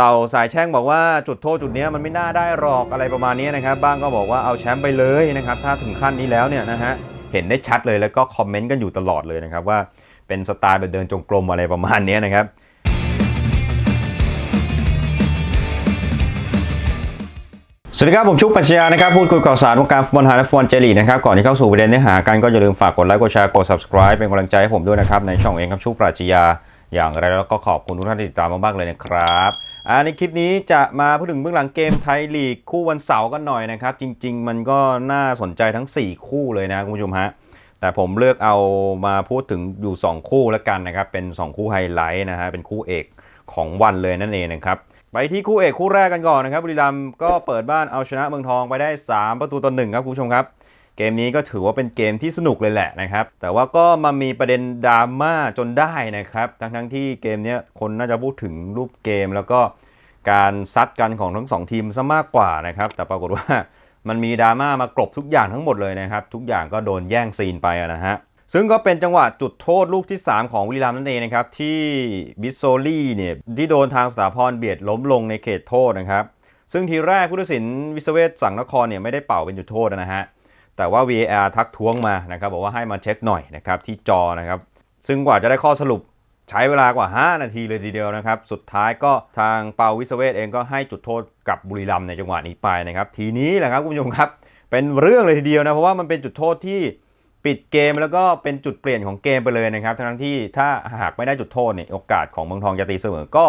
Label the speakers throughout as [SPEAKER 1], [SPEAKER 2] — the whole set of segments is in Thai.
[SPEAKER 1] เราสายแช่งบอกว่าจุดโทษจุดนี้มันไม่น่าได้หรอกอะไรประมาณนี้นะครับบ้างก็บอกว่าเอาแชมป์ไปเลยนะครับถ้าถึงขั้นนี้แล้วเนี่ยนะฮะเห็นได้ชัดเลยแล้วก็คอมเมนต์กันอยู่ตลอดเลยนะครับว่าเป็นสไตล์แบบเดินจงกรมอะไรประมาณนี้นะครับสวัสดีครับ ผมชุกปรัชญานะครับ พูดคุยข่าวสารวงการฟุตบอลไทยและฟุตบอลเจลีนะครับ ก่อนที่เข้าสู่ประเด็นเนื้อหากันก็อย่าลืมฝากกดไลค์กดแชร์กด subscribe เป็นกำลังใจให้ผมด้วยนะครับ ในช่องเองครับชุกปรัชญา อย่างไรแล้วก็ขอบคุณทุกท่านที่ติดตามมากๆเลยนะครับอ่าในคลิปนี้จะมาพูดถึงเบื้องหลังเกมไทยลีกคู่วันเสาร์กันหน่อยนะครับ จริง ๆ มันก็น่าสนใจทั้ง 4 คู่เลยนะคุณผู้ชมฮะแต่ผมเลือกเอามาพูดถึงอยู่ 2 คู่แล้วกันนะครับ เป็น 2 คู่ไฮไลท์นะฮะเป็นคู่เอกของวันเลยนั่นเองนะครับไปที่คู่เอกคู่แรกกันก่อนนะครับบุรีรัมย์ก็เปิดบ้านเอาชนะเมืองทองไปได้ 3 ประตูต่อหนึ่งครับคุณผู้ชมครับ เกมนี้ก็ถือว่าเป็นเกมที่สนุกเลยแหละนะครับ แต่ว่าก็มามีประเด็นดราม่าจนได้นะครับ ทั้งทั้งที่เกมนี้คนน่าจะพูดถึงรูปเกมแล้วก็การซัดกันของทั้งสองทีมซะมากกว่านะครับ แต่ปรากฏว่ามันมีดราม่ามากรบทุกอย่างทั้งหมดเลยนะครับ ทุกอย่างก็โดนแย่งซีนไปนะฮะซึ่งก็เป็นจังหวะจุดโทษลูกที่ 3 ของบุรีรัมนั่นเองนะครับ ที่บิสโซลี่เนี่ยที่โดนทางสถาพรเบียดล้มลงในเขตโทษนะครับ ซึ่งทีแรกผู้ตัดสินวิศเวศสังนครเนี่ยไม่ได้เป่าเป็นจุดโทษนะฮะ แต่ว่า VAR ทักท้วงมานะครับบอกว่าให้มาเช็คหน่อยนะครับที่จอนะครับ ซึ่งกว่าจะได้ข้อสรุปใช้เวลากว่า 5 นาทีเลยทีเดียวนะครับ สุดท้ายก็ทางเปาวิศเวศเองก็ให้จุดโทษกับบุรีรัมในจังหวะนี้ไปนะครับ ทีนี้แหละครับคุณผู้ชมครับ เป็นเรื่องเลยทีเดียวนะ เพราะว่ามันเป็นจุดโทษที่ปิดเกมแล้วก็เป็นจุดเปลี่ยนของเกมไปเลยนะครับ ทั้งที่ถ้าหากไม่ได้จุดโทษเนี่ยโอกาสของเมืองทองจะตีเสมอก็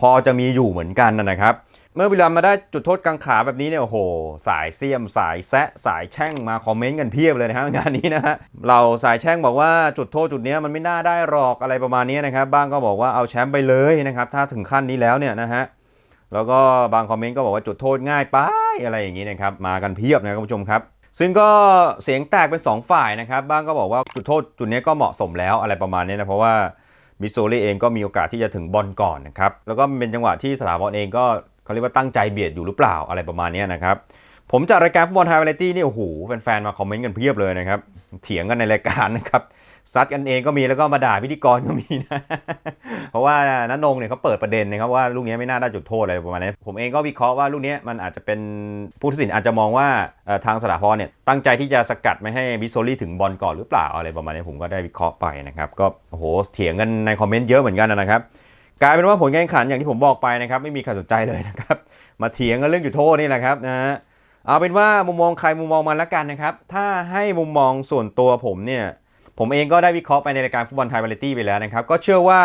[SPEAKER 1] พอจะมีอยู่เหมือนกันนะครับ เมื่อบุรีรัมมาได้จุดโทษกลางขาแบบนี้เนี่ยโอ้โห สายเสียมสายแซะสายแช่งมาคอมเมนต์กันเพียบเลยนะฮะงานนี้นะฮะเราสายแช่งบอกว่าจุดโทษจุดนี้มันไม่น่าได้หรอกอะไรประมาณนี้นะครับบ้างก็บอกว่าเอาแชมป์ไปเลยนะครับถ้าถึงขั้นนี้แล้วเนี่ยนะฮะแล้วก็บางคอมเมนต์ก็บอกว่าจุดโทษง่ายไปอะไรอย่างนี้นะครับมากันเพียบนะครับคุณผู้ชมครับ ซึ่งก็เสียงแตกเป็น 2 ฝ่ายนะครับบ้างก็บอกว่าจุดโทษจุดนี้ก็เหมาะสมแล้วอะไรประมาณนี้นะเพราะว่ามิโซรีเองก็มีโอกาสที่จะถึงบอลก่อนนะครับแล้วก็เป็นจังหวะที่สถาบอลเองก็ เขาเรียกว่าตั้งใจเบียดอยู่หรือเปล่าอะไรประมาณนี้นะครับ ผมจัดรายการฟุตบอลไทยวาไรตี้นี่โอ้โหแฟนๆมาคอมเมนต์กันเพียบเลยนะครับ เถียงกันในรายการนะครับซัดกันเองก็มีแล้วก็มาด่าพิธีกรก็มีนะ เพราะว่านันนงเนี่ยเขาเปิดประเด็นนะครับว่าลูกนี้ไม่น่าได้จุดโทษอะไรประมาณนี้ผมเองก็วิเคราะห์ว่าลูกนี้มันอาจจะเป็นผู้ตัดสินอาจจะมองว่าทางสถาพรเนี่ยตั้งใจที่จะสกัดไม่ให้บิโซลี่ถึงบอลก่อนหรือเปล่าอะไรประมาณนี้ผมก็ได้วิเคราะห์ไปนะครับ ก็โอ้โหเถียงกันในคอมเมนต์เยอะเหมือนกันนะครับ กลายเป็นว่าผลการแข่งขันอย่างที่ผมบอกไปนะครับไม่มีใครสนใจเลยนะครับมาเถียงกันเรื่องจุดโทษนี่แหละครับนะฮะเอาเป็นว่ามุมมองใครมุมมองมันละกันนะครับ ถ้าให้มุมมองส่วนตัวผมเนี่ย ผมเองก็ได้วิเคราะห์ไปในรายการฟุตบอลไทยวาไรตี้ไปแล้วนะครับ ก็เชื่อว่า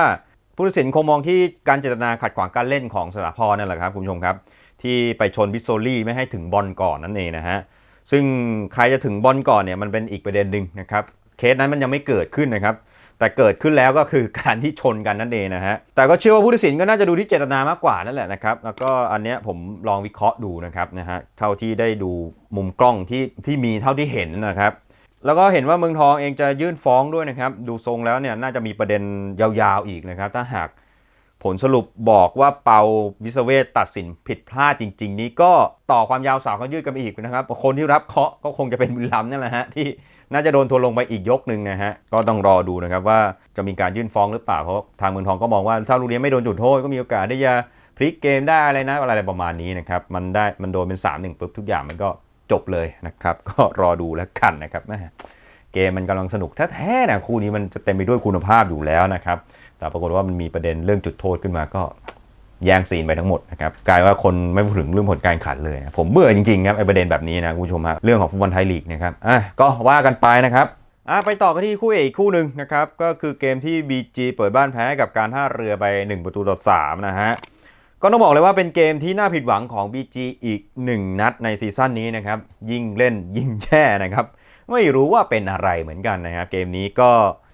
[SPEAKER 1] ผู้ตัดสินคงมองที่การเจตนาขัดขวางการเล่นของสถาพรนั่นแหละครับคุณผู้ชมครับ ที่ไปชนบิสโซลี่ไม่ให้ถึงบอลก่อนนั่นเองนะฮะซึ่งใครจะถึงบอลก่อนเนี่ยมันเป็นอีกประเด็นหนึ่งนะครับเคสนั้นมันยังไม่เกิดขึ้นนะครับ แต่เกิดขึ้นแล้วก็คือการที่ชนกันนั่นเองนะฮะ แต่ก็เชื่อว่าผู้ตัดสินก็น่าจะดูที่เจตนามากกว่านั่นแหละนะครับ แล้วก็อันเนี้ยผมลองวิเคราะห์ดูนะครับนะฮะ เท่าที่ได้ดูมุมกล้องที่ที่มีเท่าที่เห็นนะครับ แล้วก็เห็นว่าเมืองทองเองจะยื่นฟ้องด้วยนะครับ ดูทรงแล้วเนี่ยน่าจะมีประเด็นยาวๆอีกนะครับ ถ้าหากผลสรุปบอกว่าเปาวิสเวตตัดสินผิดพลาดจริง ๆ นี้ก็ต่อความยาวสาวเขายืดกันไปอีกนะครับ คนที่รับเคาะก็คงจะเป็นบุรีรัมนั่นแหละฮะที่ น่าจะโดนทัวลงไปอีกยกหนึ่งนะฮะ ก็ต้องรอดูนะครับว่าจะมีการยื่นฟ้องหรือเปล่า เพราะทางเมืองทองก็มองว่าถ้าลูกนี้ยงไม่โดนจุดโทษก็มีโอกาสที่จะพลิกเกมได้อะไรนะอะไรประมาณนี้นะครับ มันได้มันโดนเป็น 3 1ปุ๊บทุกอย่างมันก็จบเลยนะครับ ก็รอดูแล้วกันนะครับเกมมันกำลังสนุกแท้ๆนะคู่นี้มันจะเต็มไปด้วยคุณภาพอยู่แล้วนะครับ แต่ปรากฏว่ามันมีประเด็นเรื่องจุดโทษขึ้นมาก็ แย่งซีนไปทั้งหมดนะครับกลายว่าคนไม่พูดถึงเรื่องผลการขันเลยนะผมเบื่อจริงๆครับไอประเด็นแบบนี้นะคุณผู้ชมฮะเรื่องของฟุตบอลไทยลีกนะครับอะก็ว่ากันไปนะครับอะไปต่อกันที่คู่เอกอีกคู่หนึ่งนะครับก็คือเกมที่ BG เปิดบ้านแพ้กับการท่าเรือไป 1 ประตูต่อ3นะฮะก็ต้องบอกเลยว่าเป็นเกมที่น่าผิดหวังของ BG อีก 1 นัดในซีซั่นนี้นะครับยิ่งเล่นยิ่งแย่นะครับ ไม่รู้ว่าเป็นอะไรเหมือนกันนะครับเกมนี้ก็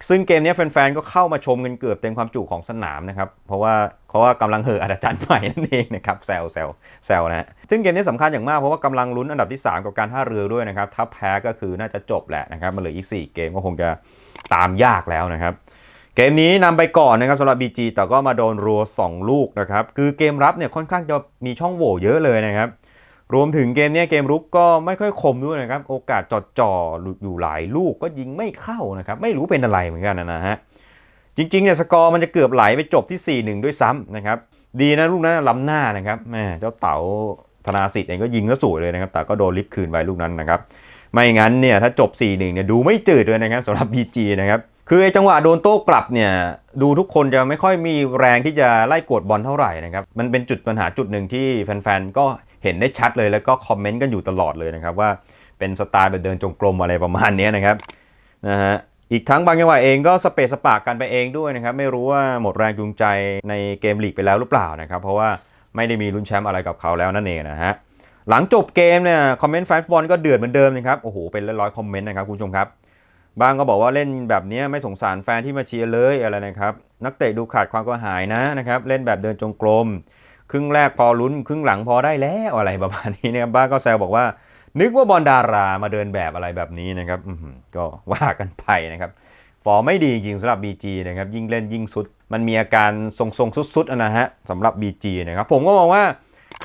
[SPEAKER 1] ซึ่งเกมนี้แฟนๆก็เข้ามาชมกันเกือบเต็มความจุของสนามนะครับเพราะว่าเพราะว่ากำลังเหอะอาจารย์ใหม่นั่นเองนะครับแซวแซวแซวนะฮะซึ่งเกมนี้สำคัญอย่างมากเพราะว่ากำลังลุ้นอันดับที่ 3 กับการท่าเรือด้วยนะครับถ้าแพ้ก็คือน่าจะจบแหละนะครับมันเหลืออีก 4 เกมก็คงจะตามยากแล้วนะครับเกมนี้นำไปก่อนนะครับสำหรับ BG แต่ก็มาโดนรัว 2 ลูกนะครับ คือเกมรับเนี่ยค่อนข้างจะมีช่องโหว่เยอะเลยนะครับ รวมถึงเกมนี้เกมรุกก็ไม่ค่อยคมด้วยนะครับ โอกาสจอดจ่อหลุดอยู่หลายลูกก็ยิงไม่เข้านะครับ ไม่รู้เป็นอะไรเหมือนกันนะฮะ จริงๆเนี่ยสกอร์มันจะเกือบไหลไปจบที่ 4-1 ด้วยซ้ำนะครับ ดีนะลูกนั้นล้ำหน้านะครับแม่เจ้าเต๋าธนาสิทธิ์เองก็ยิงก็สวยเลยนะครับ แต่ก็โดนลิฟต์คืนไปลูกนั้นนะครับ ไม่งั้นเนี่ยถ้าจบ 4-1 เนี่ยดูไม่จืดเลยนะครับสำหรับ BG นะครับคือไอ้จังหวะโดนโต้กลับเนี่ยดูทุกคนจะไม่ค่อยมีแรงที่จะไล่กดบอลเท่าไหร่นะครับ มันเป็นจุดปัญหาจุดหนึ่งที่แฟนๆ ก็ เห็นได้ชัดเลยแล้วก็คอมเมนต์กันอยู่ตลอดเลยนะครับว่าเป็นสไตล์แบบเดินจงกรมอะไรประมาณนี้นะครับนะฮะอีกทั้งบางจังหวะเองก็สเปซสปากกันไปเองด้วยนะครับไม่รู้ว่าหมดแรงจูงใจในเกมลีกไปแล้วหรือเปล่านะครับเพราะว่าไม่ได้มีลุ้นแชมป์อะไรกับเขาแล้วนั่นเองนะฮะหลังจบเกมเนี่ยคอมเมนต์แฟนบอลก็เดือดเหมือนเดิมนะครับโอ้โหเป็นร้อยๆคอมเมนต์นะครับคุณผู้ชมครับบางก็บอกว่าเล่นแบบนี้ไม่สงสารแฟนที่มาเชียร์เลยอะไรนะครับนักเตะดูขาดความกระหายนะนะครับเล่นแบบเดินจงกรม ครึ่งแรกพอลุ้นครึ่งหลังพอได้แล้วอะไรประมาณนี้นะครับบ้าก็แซวบอกว่า นึกว่าบอลดารามาเดินแบบอะไรแบบนี้นะครับก็ว่ากันไปนะครับฟอร์มไม่ดีจริงสำหรับ BG นะครับยิ่งเล่นยิ่งสุด มันมีอาการทรงๆสุดๆนะฮะสำหรับ BG นะครับผมก็มองว่า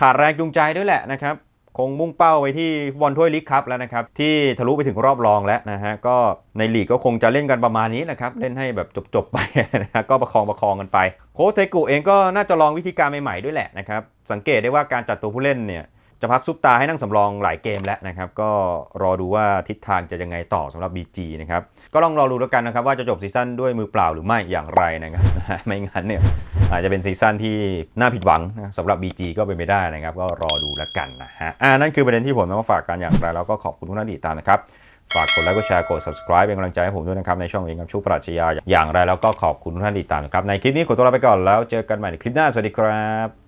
[SPEAKER 1] ขาดแรงจูงใจด้วยแหละนะครับ คงมุ่งเป้าไปที่บอลถ้วยลีกคัพแล้วนะครับที่ทะลุไปถึงรอบรองแล้วนะฮะก็ในลีกก็คงจะเล่นกันประมาณนี้นะครับเล่นให้แบบจบๆไปนะฮะก็ประคองประคองกันไป โค้ชเทกุเองก็น่าจะลองวิธีการใหม่ๆด้วยแหละนะครับสังเกตได้ว่าการจัดตัวผู้เล่นเนี่ยจะพักซุปตาให้นั่งสำรองหลายเกมแล้วนะครับ ก็รอดูว่าทิศทางจะยังไงต่อสำหรับ BG นะครับ ก็ลองรอดูแล้วกันนะครับ ว่าจะจบซีซั่นด้วยมือเปล่าหรือไม่อย่างไรนะครับ ไม่งั้นเนี่ย อาจจะเป็นซีซั่นที่น่าผิดหวังนะสำหรับ BG ก็เป็นไปได้นะครับ ก็รอดูแล้วกันนะฮะอ่านั่นคือประเด็นที่ผมนำมาฝากกันอย่างไรแล้วก็ขอบคุณทุกท่านที่ติดตามนะครับฝากกดไลค์กดแชร์กด subscribe เป็นกำลังใจให้ผมด้วยนะครับ ในช่องเองกับชูปรัชญาอย่างไรแล้วก็ขอบคุณทุกท่านที่ติดตามนะครับ ในคลิปนี้ขอตัวลาไปก่อนแล้วเจอกันใหม่ในคลิปหน้าสวัสดีครับ